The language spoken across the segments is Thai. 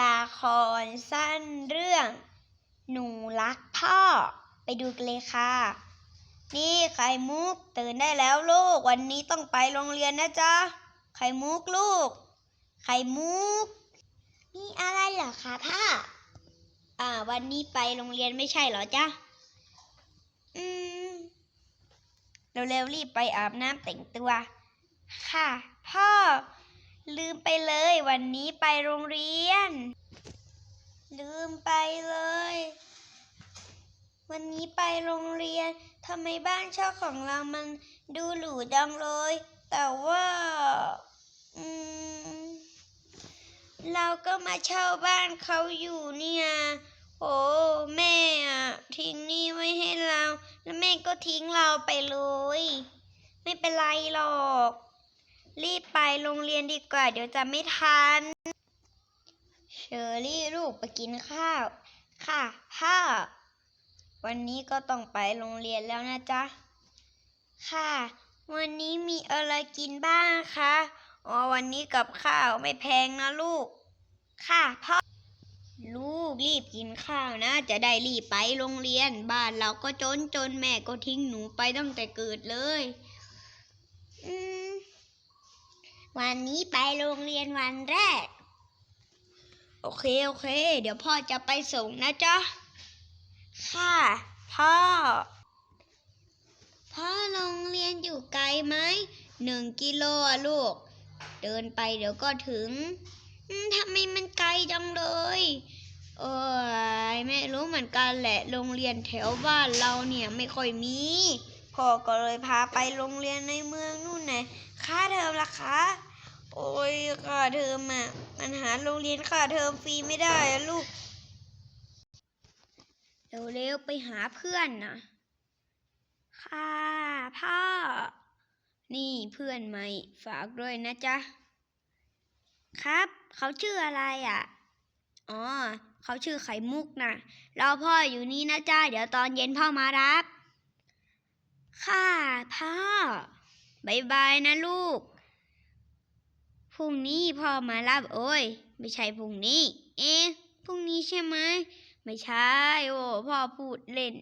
ละครสั้นเรื่อง หนูรักพ่อ ไปดูกันเลยค่ะ นี่ไข่มุกตื่นได้แล้วลูก วันนี้ต้องไปโรงเรียนนะจ๊ะ ไข่มุกลูก ไข่มุก มีอะไรเหรอคะพ่อ อ่า วันนี้ไปโรงเรียนไม่ใช่เหรอจ๊ะ อืม เร็วๆรีบไปอาบน้ำแต่งตัว ค่ะ พ่อ ลืมไปเลยวันนี้ไปโรงเรียน ลืมไปเลย วันนี้ไปโรงเรียนทำไมบ้านเช่าของเรามันดูหรูจังเลย แต่ว่าอืมเราก็มาเช่าบ้านเขาอยู่เนี่ย โอ้แม่อะทิ้งนี่ไว้ให้เรา แล้วแม่ก็ทิ้งเราไปเลย ไม่เป็นไรหรอก รีบไปโรงเรียนดีกว่า เดี๋ยวจะไม่ทัน เชอรี่ลูกไปกินข้าว ค่ะพ่อวันนี้ก็ต้องไปโรงเรียนแล้วนะจ๊ะ ค่ะ วันนี้มีอะไรกินบ้างคะ อ๋อวันนี้กับข้าวไม่แพงนะลูก ค่ะพ่อ ลูกรีบกินข้าวนะ จะได้รีบไปโรงเรียน บ้านเราก็จนจนแม่ก็ทิ้งหนูไปตั้งแต่เกิดเลย อืม วันนี้ไปโรงเรียนวันแรก โอเค โอเค เดี๋ยวพ่อจะไปส่งนะจ๊ะ ค่ะ พ่อ พ่อโรงเรียนอยู่ไกลไหมหนึ่งกิโลอะลูก เดินไปเดี๋ยวก็ถึงทำไมมันไกลจังเลยเออไม่รู้เหมือนกันแหละ โรงเรียนแถวบ้านเราเนี่ยไม่ค่อยมี พ่อก็เลยพาไปโรงเรียนในเมืองนู่นไง ค่าเทอมล่ะคะ โอ้ยค่าเทอมอะมันหาโรงเรียนค่าเทอมฟรีไม่ได้อะลูกเร็วๆไปหาเพื่อนนะค่ะพ่อ นี่เพื่อนใหม่ฝากด้วยนะจ๊ะ ครับ เขาชื่ออะไรอะ อ๋อ เขาชื่อไข่มุกนะรอพ่ออยู่นี่นะจ๊ะ เดี๋ยวตอนเย็นพ่อมารับ ค่ะพ่อ บายบายนะลูก พรุ่งนี้พ่อมารับโอ้ย ไม่ใช่พรุ่งนี้ เอ๊ะพรุ่งนี้ใช่ไหมไม่ใช่ โอ้พ่อพูดเล่น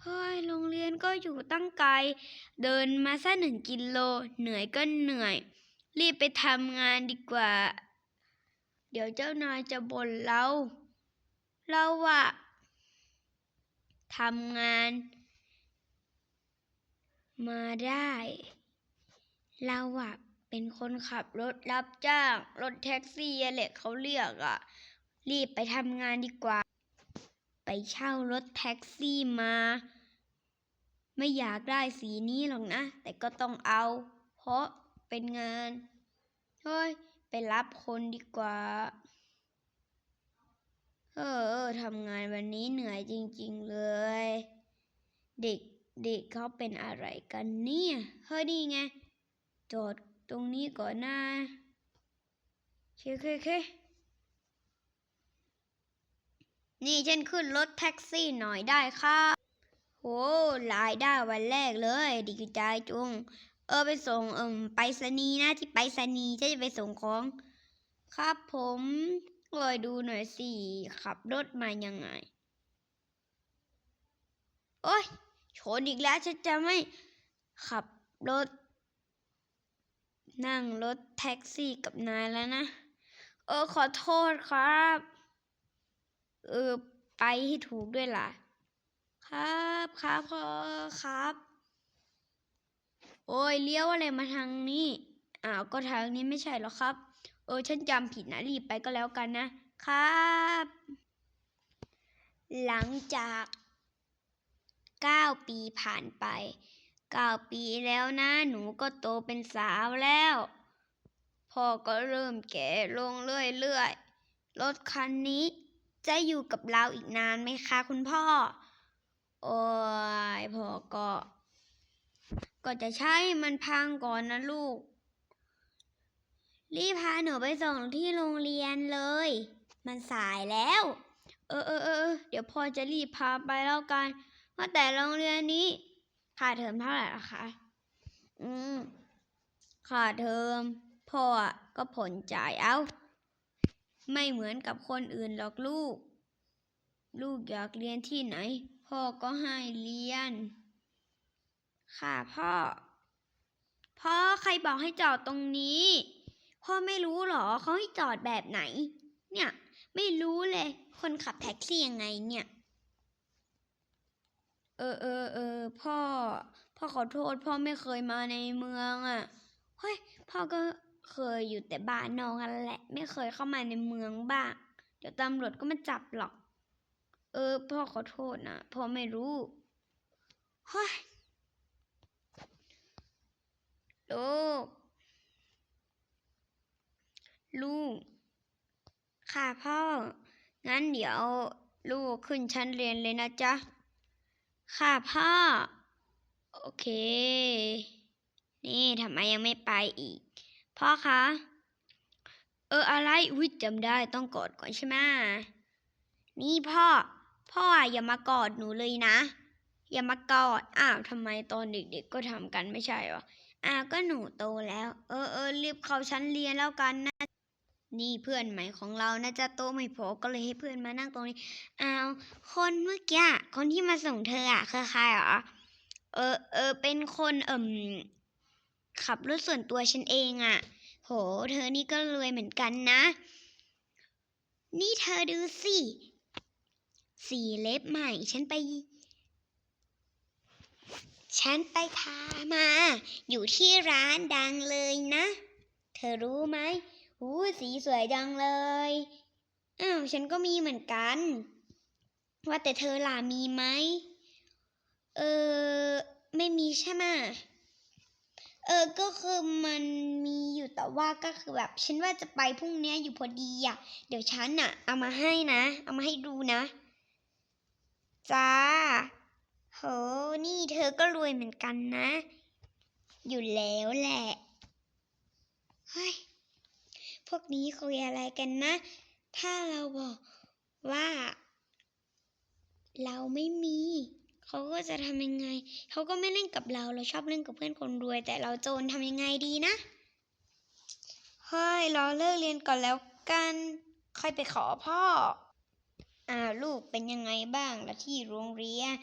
เฮ้ยโรงเรียนก็อยู่ตั้งไกล เดินมาสักหนึ่งกิโล เหนื่อยก็เหนื่อย รีบไปทำงานดีกว่า เดี๋ยวเจ้านายจะบ่นเรา เราอะทำงาน มาได้ เราอะเป็นคนขับรถรับจ้าง รถแท็กซี่อะแหละเขาเรียกอะรีบไปทำงานดีกว่า ไปเช่ารถแท็กซี่มา ไม่อยากได้สีนี้หรอกนะ แต่ก็ต้องเอา เพราะเป็นงานเฮ้ยไปรับคนดีกว่า เออเออทำงานวันนี้เหนื่อยจริง ๆ เลย เด็ก เด็กเขาเป็นอะไรกันเนี่ยเฮ้ยนี่ไง จอดตรงนี้ก่อนนะเคเคเคนี่ฉันขึ้นรถแท็กซี่หน่อยได้ค่ะโหรายได้วันแรกเลย ดีใจจุง เออไปส่งเอิมไปรษณีนะที่ไปรษณีฉันจะไปส่งของ ครับผมลอยดูหน่อยสิ ขับรถมายังไง โอ้ย ชนอีกแล้วฉันจะไม่ขับรถ นั่งรถแท็กซี่กับนายแล้วนะ เออขอโทษครับ เออ ไปให้ถูกด้วยล่ะ ครับครับพ่อครับ โอ้ยเลี้ยวอะไรมาทางนี้อ้าวก็ทางนี้ไม่ใช่หรอครับ เออ ฉันจำผิดนะรีบไปก็แล้วกันนะครับ หลังจาก เก้าปีผ่านไปเก้าปีแล้วนะหนูก็โตเป็นสาวแล้ว พ่อก็เริ่มแก่ลงเรื่อยๆ รถคันนี้จะอยู่กับเราอีกนานไหมคะคุณพ่อ โอ้ยพ่อก็ ก็จะใช้มันพังก่อนนะลูก รีบพาหนูไปส่งที่โรงเรียนเลย มันสายแล้ว เออเออเออเออเดี๋ยวพ่อจะรีบพาไปแล้วกัน ว่าแต่โรงเรียนนี้ค่าเทอมเท่าไหร่ล่ะคะ อืม ค่าเทอมพ่อก็ผ่อนจ่ายเอา ไม่เหมือนกับคนอื่นหรอกลูก ลูกอยากเรียนที่ไหน พ่อก็ให้เรียน ค่ะพ่อ พ่อใครบอกให้จอดตรงนี้ พ่อไม่รู้หรอเขาให้จอดแบบไหน เนี่ย ไม่รู้เลย คนขับแท็กซี่ยังไงเนี่ย เออเออเออพ่อ พ่อขอโทษ พ่อไม่เคยมาในเมืองอะ่ะเฮ้ยพ่อก็เคยอยู่แต่บ้านนอกนั่นแหละ ไม่เคยเข้ามาในเมืองบ้างเดี๋ยวตำรวจก็มาจับหรอก เออ พ่อขอโทษนะพ่อไม่รู้เฮ้ยลูกลูก ค่ะพ่อ งั้นเดี๋ยวลูกขึ้นชั้นเรียนเลยนะจ๊ะ ค่ะพ่อ โอเค นี่ทำไมยังไม่ไปอีก พ่อคะ เอออะไรอุ้ยจำได้ต้องกอดก่อนใช่ไหมนี่พ่อ พ่ออย่ามากอดหนูเลยนะ อย่ามากอด อ้าวทำไมตอนเด็กๆก็ทำกันไม่ใช่หรออ้าวก็หนูโตแล้ว เออเออรีบเข้าชั้นเรียนแล้วกันนะ นี่เพื่อนใหม่ของเรานะจะโตะไม่พอก็เลยให้เพื่อนมานั่งตรงนี้อ้าวคนเมื่อกี้คนที่มาส่งเธออะคือใครเหรอเออเออเป็นคนเอ่มขับรถส่วนตัวฉันเองอะ โห เธอนี่ก็รวยเหมือนกันนะ นี่เธอดูสิสีเล็บใหม่ ฉันไป ฉันไปทามา อยู่ที่ร้านดังเลยนะ เธอรู้ไหม หูสีสวยจังเลย อ้าว ฉันก็มีเหมือนกัน ว่าแต่เธอล่ะมีไหม เออ ไม่มีใช่ไหมเออ ก็คือมันมีอยู่แต่ว่าก็คือแบบ ฉันว่าจะไปพรุ่งนี้อยู่พอดีอะ เดี๋ยวฉันอะ เอามาให้นะ เอามาให้ดูนะจ้าโห นี่เธอก็รวยเหมือนกันนะ อยู่แล้วแหละ เฮ้ย พวกนี้คุยอะไรกันนะ ถ้าเราบอกว่า เราไม่มีเขาก็จะทำยังไง เขาก็ไม่เล่นกับเรา เราชอบเล่นกับเพื่อนคนรวย แต่เราโจรทำยังไงดีนะ เฮ้ย เราเลิกเรียนก่อนแล้วกัน ค่อยไปขอพ่อ อ่าวลูกเป็นยังไงบ้างละที่โรงเรียน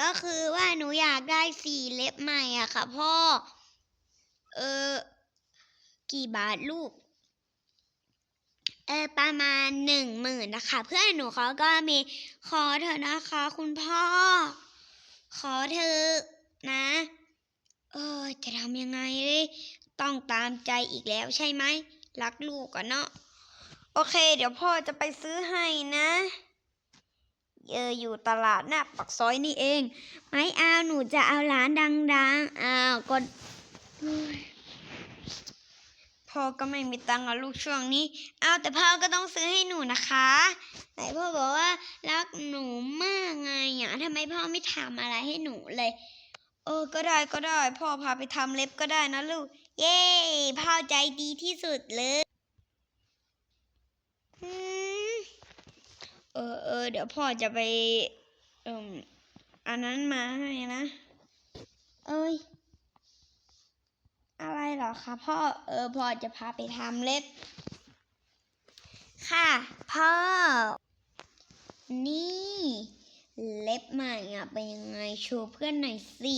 ก็คือว่าหนูอยากได้สีเล็บใหม่อะค่ะพ่อ เออ กี่บาทลูก เออประมาณหนึ่งหมื่นนะคะ เพื่อนหนูเขาก็มีขอเถอนะคะ คุณพ่อ ขอเถอนะ เออ จะทำยังไงดิต้องตามใจอีกแล้วใช่ไหมรักลูกกันเนาะโอเค เดี๋ยวพ่อจะไปซื้อให้นะเอออยู่ตลาดหน้าปักซอยนี่เอง ไม่เอาหนูจะเอาร้านดัง ๆอ้าวก็เฮ้ย พ่อก็ไม่มีตังค์อะลูกช่วงนี้ เอาแต่พ่อก็ต้องซื้อให้หนูนะคะไหนพ่อบอกว่ารักหนูมากไงอะทำไมพ่อไม่ทำอะไรให้หนูเลย เออก็ได้ก็ได้ พ่อพาไปทำเล็บก็ได้นะลูก เย้พ่อใจดีที่สุดเลยอืมเออเออเดี๋ยวพ่อจะไปเอ่มอันนั้นมาให้นะ เอ้ย อะไรเหรอคะพ่อเออพ่อจะพาไปทำเล็บ ค่ะ พ่อ นี่ เล็บใหม่อะเป็นยังไงโชว์เพื่อนหน่อยสิ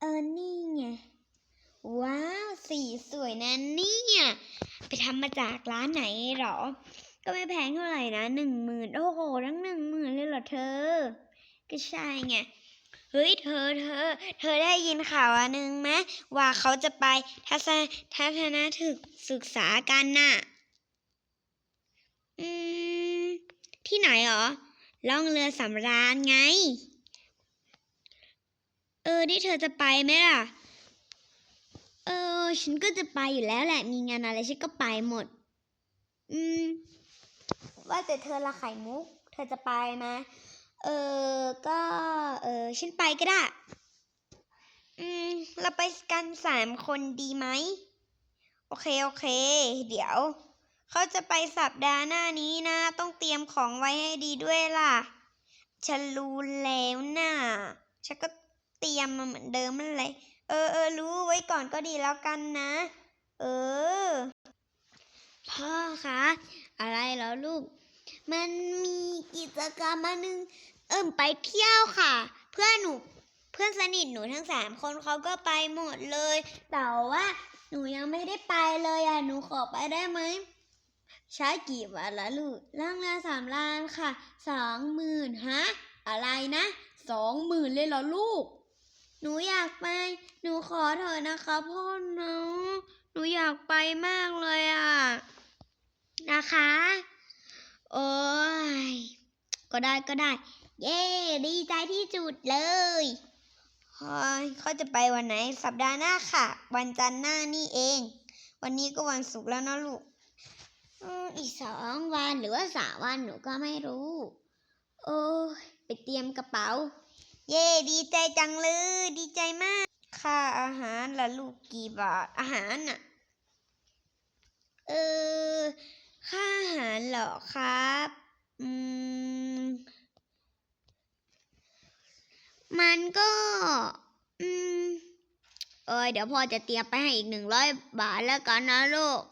เออนี่ไงว้าวสีสวยนะเนี่ยไปทำมาจากร้านไหนเหรอ ก็ไม่แพงเท่าไหร่นะหนึ่งหมื่นโอ้โหทั้งหนึ่งหมื่นเลยเหรอเธอ ก็ใช่ไง เฮ้ยเธอเธอ เธอได้ยินข่าวอันหนึ่งไหมว่าเขาจะไปทัศนทัศนถึกศึกษากันน่ะ อืม ที่ไหนหรอล่องเรือสำราญไง เออนี่เธอจะไปไหมล่ะ เออ ฉันก็จะไปอยู่แล้วแหละ มีงานอะไรฉันก็ไปหมด อืม ว่าแต่เธอละไข่มุก เธอจะไปไหม เออก็เออฉันไปก็ได้ อืม เราไปกันสามคนดีไหม โอเค โอเค เดี๋ยว เขาจะไปสัปดาห์หน้านี้นะ ต้องเตรียมของไว้ให้ดีด้วยล่ะ ฉันรู้แล้วน่ะ ฉันก็เตรียมมาเหมือนเดิมนั่นแหละเออเออรู้ไว้ก่อนก็ดีแล้วกันนะ เออ พ่อคะ อะไรเหรอลูก มันมีกิจกรรมอันนึงเอิ่มไปเที่ยวค่ะ เพื่อนหนูเพื่อนสนิทหนูทั้งสามคนเขาก็ไปหมดเลย แต่ว่าหนูยังไม่ได้ไปเลยอะหนูขอไปได้ไหมใช้กี่วันละลูกล่างเรือสามล้านค่ะสองหมื่นฮะอะไรนะสองหมื่นเลยเหรอลูก หนูอยากไป หนูขอเถอะนะคะพ่อเนาะหนูอยากไปมากเลยอะ นะคะ โอ้ย ก็ได้ก็ได้ เย้ ดีใจที่จุดเลยเฮ้ยเขาจะไปวันไหน สัปดาห์หน้าค่ะ วันจันทร์หน้านี่เอง วันนี้ก็วันศุกร์แล้วนะลูกอีกสองวันหรือว่าสามวันหนูก็ไม่รู้ โอ้ยไปเตรียมกระเป๋า เย่ดีใจจังเลย ดีใจมาก ค่าอาหารละลูกกี่บาทอาหารน่ะ เออ ค่าอาหารเหรอครับ อืม มันก็ อืม เอยเดี๋ยวพ่อจะเตรียมไปให้อีกหนึ่งร้อยบาทแล้วกันนะลูก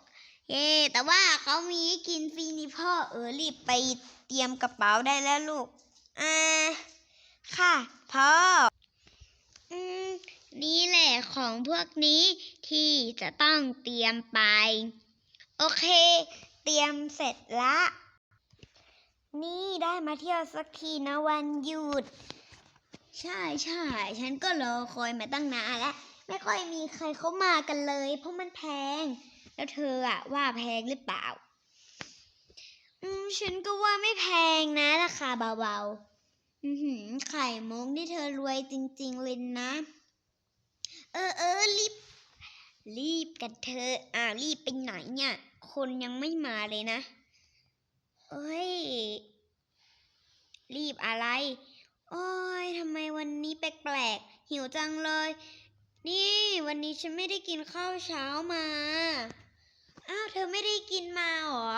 เย้แต่ว่าเขามีให้กินฟรีนี่พ่อเออรีบไปเตรียมกระเป๋าได้แล้วลูก อ่า ค่ะ พ่อ อืม นี่แหละของพวกนี้ที่จะต้องเตรียมไป โอเค เตรียมเสร็จละ นี่ได้มาเที่ยวสักทีนะวันหยุด ใช่ใช่ฉันก็รอคอยมาตั้งนานแล้ว ไม่ค่อยมีใครเข้ามากันเลย เพราะมันแพง แล้วเธออะว่าแพงหรือเปล่า อืมฉันก็ว่าไม่แพงนะราคาเบาๆ อือหือไข่มุกนี่เธอรวยจริง ๆ เลยนะ เออเออรีบรีบกันเธออ่าวรีบไปไหนเนี่ย คนยังไม่มาเลยนะ เอ้ย รีบอะไร โอ้ยทำไมวันนี้แปลกๆ หิวจังเลย นี่วันนี้ฉันไม่ได้กินข้าวเช้ามา อ้าว เธอไม่ได้กินมาหรอ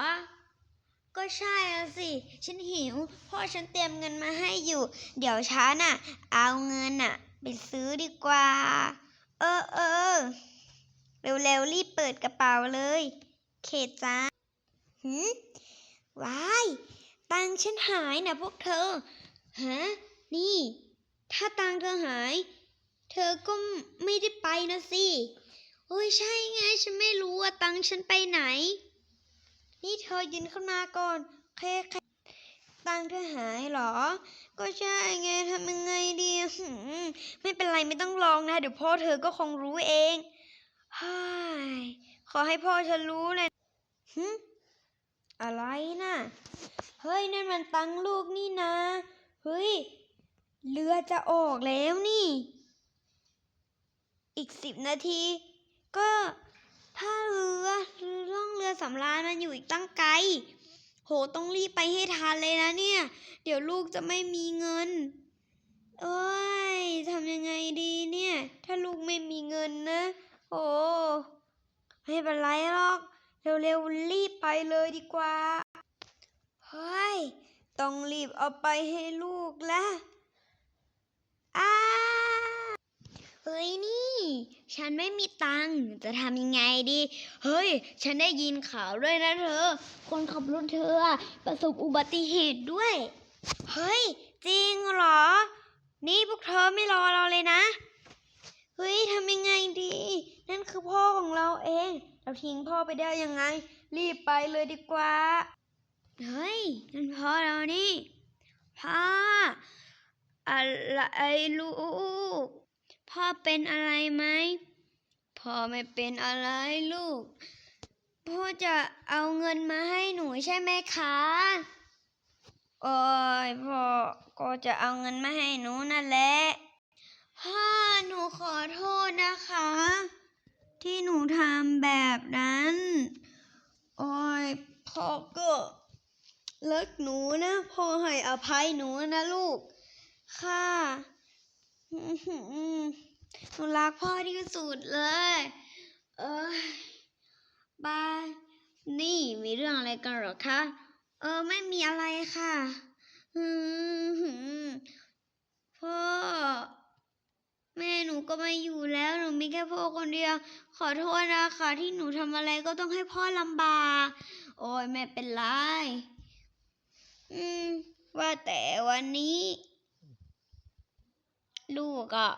ก็ใช่สิ ฉันหิว พ่อฉันเตรียมเงินมาให้อยู่ เดี๋ยวฉันน่ะ เอาเงินน่ะ ไปซื้อดีกว่า เออเออเร็วๆรีบเปิดกระเป๋าเลย เขตจ้าหืมว้าย ตังฉันหายนะพวกเธอ ฮะ นี่ ถ้าตังเธอหาย เธอก็ไม่ได้ไปนะสิ โอ้ยใช่ไง ฉันไม่รู้ว่าตังฉันไปไหน นี่เธอยืนขึ้นมาก่อนเคเคตังเธอหายเหรอ ก็ใช่ไงทำยังไงดีไม่เป็นไรไม่ต้องร้องนะ เดี๋ยวพ่อเธอก็คงรู้เองฮ่าขอให้พ่อฉันรู้เลย หึอะไรน่ะ เฮ้ย นั่นมันตังลูกนี่นะ เฮ้ย เรือจะออกแล้วนี่ อีกสิบนาที ก็ถ้าเรือล่องเรือสำราญมันอยู่อีกตั้งไกล โห ต้องรีบไปให้ทันเลยนะเนี่ย เดี๋ยวลูกจะไม่มีเงิน เอ้ยทำยังไงดีเนี่ย ถ้าลูกไม่มีเงินนะ โอ้ไม่เป็นไรหรอก เร็วๆรีบไปเลยดีกว่า เฮ้ย ต้องรีบเอาไปให้ลูกแล้วอ้าเฮ้ยนี่ ฉันไม่มีตังค์จะทำยังไงดี เฮ้ย ฉันได้ยินข่าวด้วยนะเธอ คนขับรถเธอประสบอุบัติเหตุด้วย เฮ้ย จริงเหรอ นี่พวกเธอไม่รอเราเลยนะ เฮ้ยทำยังไงดี นั่นคือพ่อของเราเอง เราทิ้งพ่อไปได้ยังไง รีบไปเลยดีกว่า เฮ้ยนั่นพ่อเรานี่พ่ออะไรลูก พ่อเป็นอะไรไหมพ่อไม่เป็นอะไรลูก พ่อจะเอาเงินมาให้หนูใช่ไหมคะโอ้ยพ่อก็จะเอาเงินมาให้หนูนั่นแหละพ่อหนูขอโทษนะคะ ที่หนูทำแบบนั้น โอ้ยพ่อก็รักหนูนะพ่อให้อภัยหนูนะลูก ค่ะหนูรักพ่อที่สุดเลย เอยบายนี่มีเรื่องอะไรกันหรอคะ เออไม่มีอะไรค่ะ อือหือพ่อ แม่หนูก็ไม่อยู่แล้วหนูมีแค่พ่อคนเดียว ขอโทษนะคะที่หนูทำอะไรก็ต้องให้พ่อลำบาก โอ้ยไม่เป็นไร อืม ว่าแต่วันนี้ ลูกอะ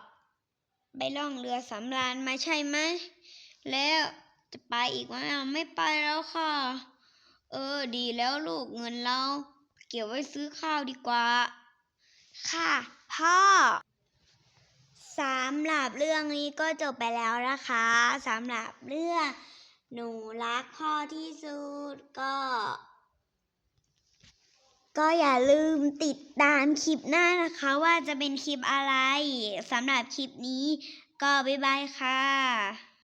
ไปล่องเรือสำราญมาใช่ไหม แล้วจะไปอีกไหมไม่ไปแล้วค่ะ เออ ดีแล้วลูกเงินเรา เก็บไว้ซื้อข้าวดีกว่า ค่ะ พ่อ สำหรับเรื่องนี้ก็จบไปแล้วนะคะสำหรับเรื่องหนูรักพ่อที่สุดก็ ก็อย่าลืมติดตามคลิปหน้านะคะว่าจะเป็นคลิปอะไรสำหรับคลิปนี้ก็บ๊ายบายค่ะ